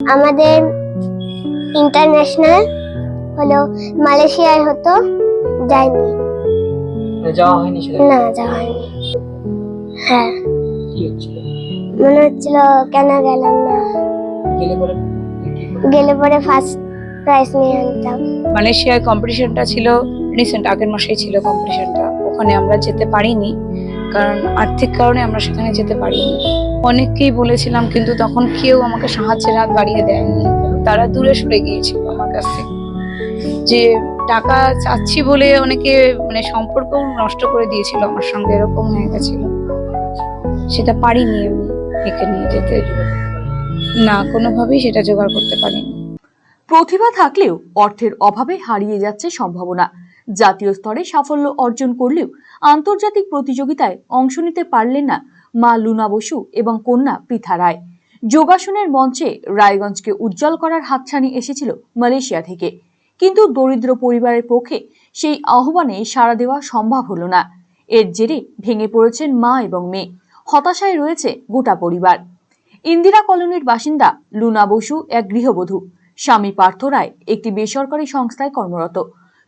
আমাদের ইন্টারন্যাশনাল হলো মালয়েশিয়ায় হতো যাইনি যাওয়া হয়নি না যাওয়া হয়নি। হ্যাঁ। মনে হচ্ছিল কেন গেলাম না? গেলে পরে? গেলে পরে ফার্স্ট প্রাইজ নিয়ে আনতাম। মালয়েশিয়ায় কম্পিটিশনটা ছিল রিসেন্ট আগের মাসেই ছিল কম্পিটিশনটা ওখানে আমরা যেতে পারিনি। কারণ আর্থিক কারণে আমরা সেখানে যেতে পারিনি। অনেককেই বলেছিলাম, কিন্তু তখন কেউ আমাকে সাহায্যের হাত বাড়িয়ে দেয়নি। তারা দূরে সরে গিয়েছিল আমার কাছ যে টাকা চাচ্ছি বলে অনেকে মানে সম্পর্ক নষ্ট করে দিয়েছিল আমার সঙ্গে, এরকম হয়ে গেছিল। সেটা পারিনি আমি একে নিয়ে যেতে। না, কোনোভাবেই সেটা জোগাড় করতে পারিনি। প্রতিভা থাকলেও অর্থের অভাবে হারিয়ে যাচ্ছে সম্ভাবনা। জাতীয় স্তরে সাফল্য অর্জন করলেও আন্তর্জাতিক প্রতিযোগিতায় অংশ নিতে পারলেন না মা লুনা বসু এবং কন্যা পৃথা রায়। যোগাসনের মঞ্চে রায়গঞ্জকে উজ্জ্বল করার হাতছানি এসেছিল মালয়েশিয়া থেকে। কিন্তু দরিদ্র পরিবারের পক্ষে সেই আহ্বানে সাড়া দেওয়া সম্ভব হলো না। এর জেরে ভেঙে পড়েছেন মা এবং মেয়ে। হতাশায় রয়েছে গোটা পরিবার। ইন্দিরা কলোনির বাসিন্দা লুনা বসু এক গৃহবধূ। স্বামী পার্থ রায় একটি বেসরকারি সংস্থায় কর্মরত।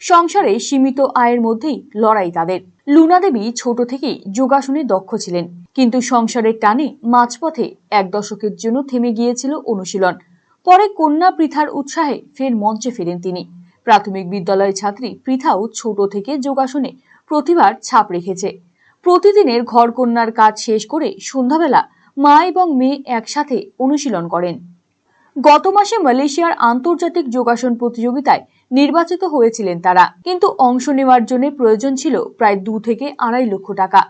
সংসারে সীমিত আয়ের মধ্যেই লড়াই তাদের। লুনা দেবী ছোট থেকেই যোগাসনে দক্ষ ছিলেন, কিন্তু সংসারের টানে মাঝপথে এক দশকের জন্য থেমে গিয়েছিল অনুশীলন। পরে কন্যা পৃথার উৎসাহে ফের মঞ্চে ফেরেন তিনি। প্রাথমিক বিদ্যালয়ের ছাত্রী পৃথাও ছোট থেকে যোগাসনে প্রতিভার ছাপ রেখেছে। প্রতিদিনের ঘর কন্যার কাজ শেষ করে সন্ধ্যাবেলা মা এবং মেয়ে একসাথে অনুশীলন করেন। গত মাসে মালয়েশিয়ার আন্তর্জাতিক যোগাসন প্রতিযোগিতায় নির্বাচিত হয়েছিলেন তারা। কিন্তু অংশ নেওয়ার জন্য প্রয়োজন ছিল প্রায় দু থেকে আড়াই লক্ষ টাকা।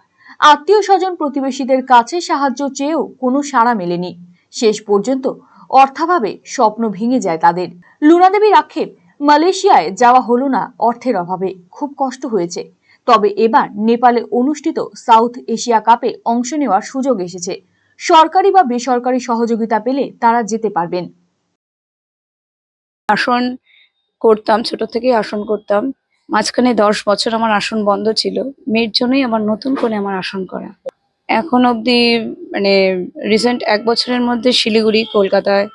আত্মীয় স্বজন প্রতিবেশীদের কাছে সাহায্য চেয়েও কোনো সাড়া মেলেনি। শেষ পর্যন্ত অর্থাভাবে স্বপ্ন ভেঙে যায় তাদের। লুনা দেবীর আক্ষেপ মালয়েশিয়ায় যাওয়া হলো না অর্থের অভাবে। খুব কষ্ট হয়েছে। তবে এবার নেপালে অনুষ্ঠিত সাউথ এশিয়া কাপে অংশ নেওয়ার সুযোগ এসেছে। সরকারি বা বেসরকারি সহযোগিতা পেলে তারা যেতে পারবেন। আসন করতাম, ছোট থেকেই আসন করতাম। মাঝখানে দশ বছর আমার আসন বন্ধ ছিল। মেয়ের জন্যই আমার নতুন করে আমার আসন করা। এখন অবধি মানে রিসেন্ট এক বছরের মধ্যে শিলিগুড়ি, কলকাতায়,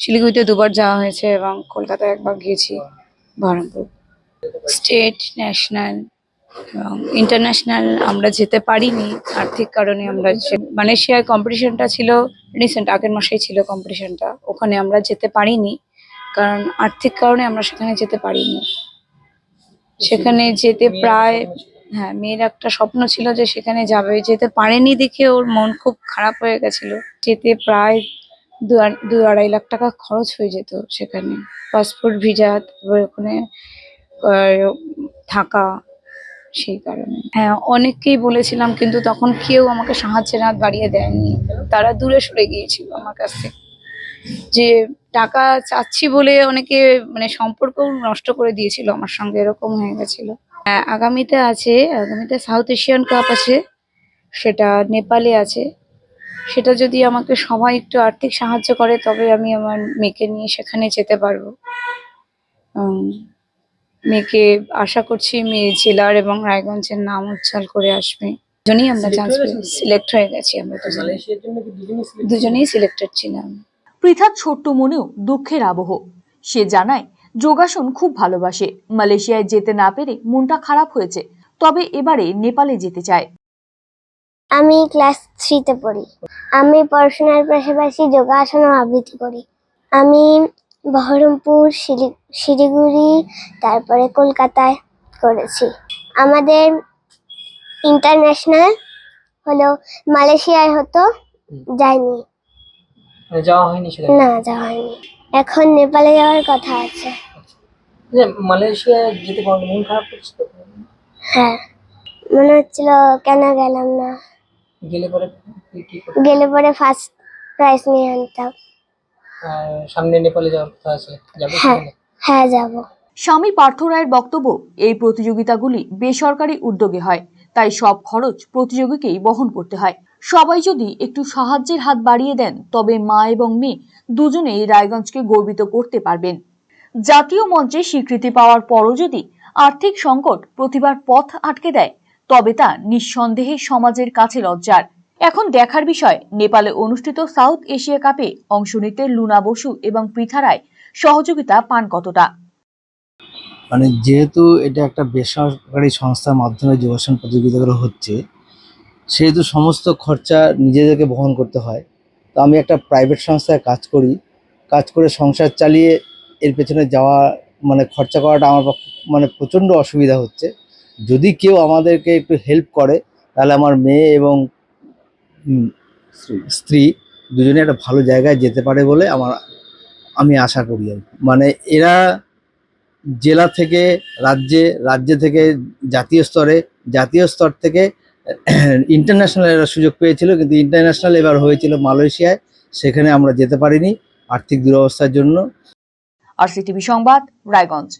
শিলিগুড়িতে দুবার যাওয়া হয়েছে এবং কলকাতায় একবার গিয়েছি, বহরমপুর। স্টেট ন্যাশনাল এবং ইন্টারন্যাশনাল আমরা যেতে পারিনি। আর্থিক কারণে আমরা মালয়েশিয়ায় কম্পিটিশনটা ছিল রিসেন্ট আগের মাসেই ছিল কম্পিটিশনটা ওখানে আমরা যেতে পারিনি। কারণ আর্থিক কারণে আমরা সেখানে যেতে পারিনি। সেখানে যেতে প্রায় হ্যাঁ মেয়ের একটা স্বপ্ন ছিল যে সেখানে যাবে। যেতে পারেনি দেখে ওর মন খুব খারাপ হয়ে গেছিল। যেতে প্রায় দু আড়- দু আড়াই লাখ টাকা খরচ হয়ে যেত সেখানে। পাসপোর্ট ভিজা তারপরে ওখানে থাকা সেই কারণে। হ্যাঁ অনেককেই বলেছিলাম কিন্তু তখন কেউ আমাকে সাহায্যের হাত বাড়িয়ে দেয়নি। তারা দূরে সরে গিয়েছিল আমার কাছ থেকে। যে টাকা চাচ্ছি বলে অনেকে মানে সম্পর্ক নষ্ট করে দিয়েছিল আমার সঙ্গে এরকম হয়ে গেছিল। হ্যাঁ, আগামীতে আছে আগামীতে সাউথ এশিয়ান কাপ আছে সেটা নেপালে আছে। সেটা যদি আমাকে সবাই একটু আর্থিক সাহায্য করে তবে আমি আমার মেয়েকে নিয়ে সেখানে যেতে পারব। মেয়েকে আশা করছি মেয়ে জেলার এবং রায়গঞ্জের নাম উজ্জ্বল করে আসবে। দুজনেই আমরা চান্স? সিলেক্ট হয়ে গেছি? আমরা দুজনেই। দুজনেই সিলেক্টেড ছিলাম। পৃথার ছোট্ট মনেও দুঃখের আবহ। সে জানায় যোগাসন খুব ভালোবাসে। মালয়েশিয়ায় যেতে না পেরে মনটা খারাপ হয়েছে। তবে এবারে নেপালে যেতে চায়। আমি ক্লাস থ্রিতে পড়ি। আমি পড়াশোনার পাশাপাশি যোগাসনও আবৃত্তি করি। আমি বহরমপুর শিলি- শিলিগুড়ি তারপরে কলকাতায় করেছি। আমাদের ইন্টারন্যাশনাল হলো মালয়েশিয়ায় হতো মানে যাওয়া হয়নি সেখানে না যাওয়া হয়নি। এখন নেপালে যাওয়ার কথা আছে। যে মালয়েশিয়া যেতে পারব মন খারাপ করছে তো? হ্যাঁ। মনে হচ্ছিল কেন গেলাম না। গেলে পরে কি কি করতে গেলে পরে ফার্স্ট প্রাইজ নিয়ে আনতাম। আর সামনে নেপালে যাওয়ার কথা আছে যাবে হ্যাঁ সেখানে? হ্যাঁ যাব। স্বামী পার্থ রায়ের বক্তব্য এই প্রতিযোগিতাগুলি বেসরকারি উদ্যোগে হয় তাই সব খরচ প্রতিযোগীকেই বহন করতে হয়। সবাই যদি একটু সাহায্যের হাত বাড়িয়ে দেন, তবে মা এবং মেয়ে দুজনেই রায়গঞ্জকে গর্বিত করতে পারবেন। জাতীয় মঞ্চে স্বীকৃতি পাওয়ার পরও যদি আর্থিক সংকট প্রতিভার পথ আটকে দেয়, তবে তা নিঃসন্দেহে সমাজের কাছে লজ্জার। এখন দেখার বিষয়, নেপালে অনুষ্ঠিত সাউথ এশিয়া কাপে অংশ নিতে লুনা বসু এবং পৃথারায় সহযোগিতা পান কতটা? মানে যেহেতু এটা একটা বেসরকারি সংস্থার মাধ্যমে যোগাসন প্রতিযোগিতাগুলো হচ্ছে সেহেতু সমস্ত খরচা নিজেদেরকে বহন করতে হয়। তো আমি একটা প্রাইভেট সংস্থায় কাজ করি। কাজ করে সংসার চালিয়ে এর পেছনে যাওয়া মানে খরচা করাটা আমার পক্ষে মানে প্রচণ্ড অসুবিধা হচ্ছে। যদি কেউ আমাদেরকে একটু হেল্প করে তাহলে আমার মেয়ে এবং স্ত্রী। দুজনে একটা ভালো জায়গায় যেতে পারে বলে আমার আমি আশা করি মানে এরা জেলা থেকে রাজ্যে রাজ্য থেকে জাতীয় স্তরে জাতীয় স্তর থেকে ইন্টারন্যাশনাল এরা সুযোগ পেয়েছিল, কিন্তু ইন্টারন্যাশনাল এবার হয়েছিল মালয়েশিয়ায়। সেখানে আমরা যেতে পারিনি আর্থিক দুরবস্থার জন্য। আর সিটিভি সংবাদ, রায়গঞ্জ।